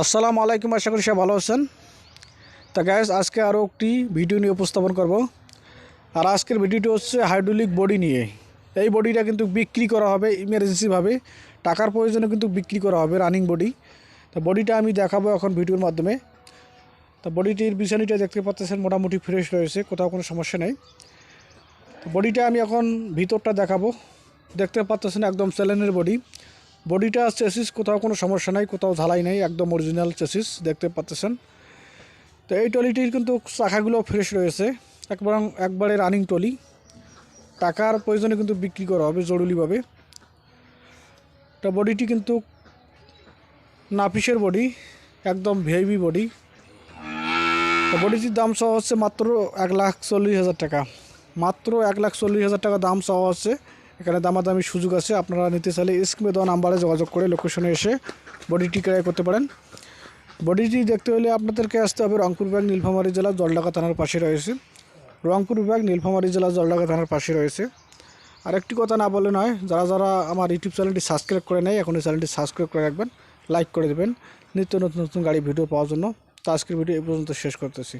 আসসালামু আলাইকুম, আশা করি সবাই ভালো আছেন। তা গ্যাস আজকে আরও একটি ভিডিও নিয়ে উপস্থাপন করব। আর আজকের ভিডিওটি হচ্ছে হাইড্রোলিক বডি নিয়ে। এই বডিটা কিন্তু বিক্রি করা হবে ইমার্জেন্সিভাবে টাকার প্রয়োজনে কিন্তু বিক্রি করা হবে রানিং বডি তা বডিটা আমি দেখাবো এখন ভিডিওর মাধ্যমে। তা বডিটির বিছানিটা দেখতে পাচ্ছেন, মোটামুটি ফ্রেশ রয়েছে, কোথাও কোনো সমস্যা নেই। বডিটা আমি এখন ভিতরটা দেখাবো। দেখতে পাচ্ছেন একদম স্যালেনের বডি বডিটা চেসিস, কোথাও কোনো সমস্যা নাই, কোথাও ঝালাই নেই, একদম অরিজিনাল চেসিস, দেখতে পাচ্ছেন। তো এই টলিটির কিন্তু চাকাগুলো ফ্রেশ রয়েছে। একবার একবারে রানিং টলি টাকার প্রয়োজনে কিন্তু বিক্রি করা হবে জরুরিভাবে। তা বডিটি কিন্তু নাপিসের বডি, একদম ভিআইবি বডি। তো বডিটির দাম সহ হচ্ছে মাত্র এক লাখ চল্লিশ হাজার টাকা। মাত্র এক লাখ চল্লিশ হাজার টাকা দাম সহ হচ্ছে। এখানে দামাদামি সুযোগ আছে, আপনারা নিতে চাইলে স্ক্রিনে দেওয়া নাম্বারে যোগাযোগ করে লোকেশনে এসে বডিটি ক্রয় করতে পারেন। বডিটি দেখতে হলে আপনাদেরকে আসতে হবে রংপুর বিভাগ নীলফামারী জেলা জলডাকা থানার পাশে রয়েছে। রংপুর বিভাগ নীলফামারী জেলা জলডাকা থানার পাশে রয়েছে। আর একটি কথা না বলে নয়, যারা যারা আমার ইউটিউব চ্যানেলটি সাবস্ক্রাইব করে নেয় এখন এই চ্যানেলটি সাবস্ক্রাইব করে রাখবেন, লাইক করে দেবেন। নিত্য নতুন নতুন গাড়ি ভিডিও পাওয়ার জন্য। তো আজকের ভিডিও এই পর্যন্ত শেষ করতেছি।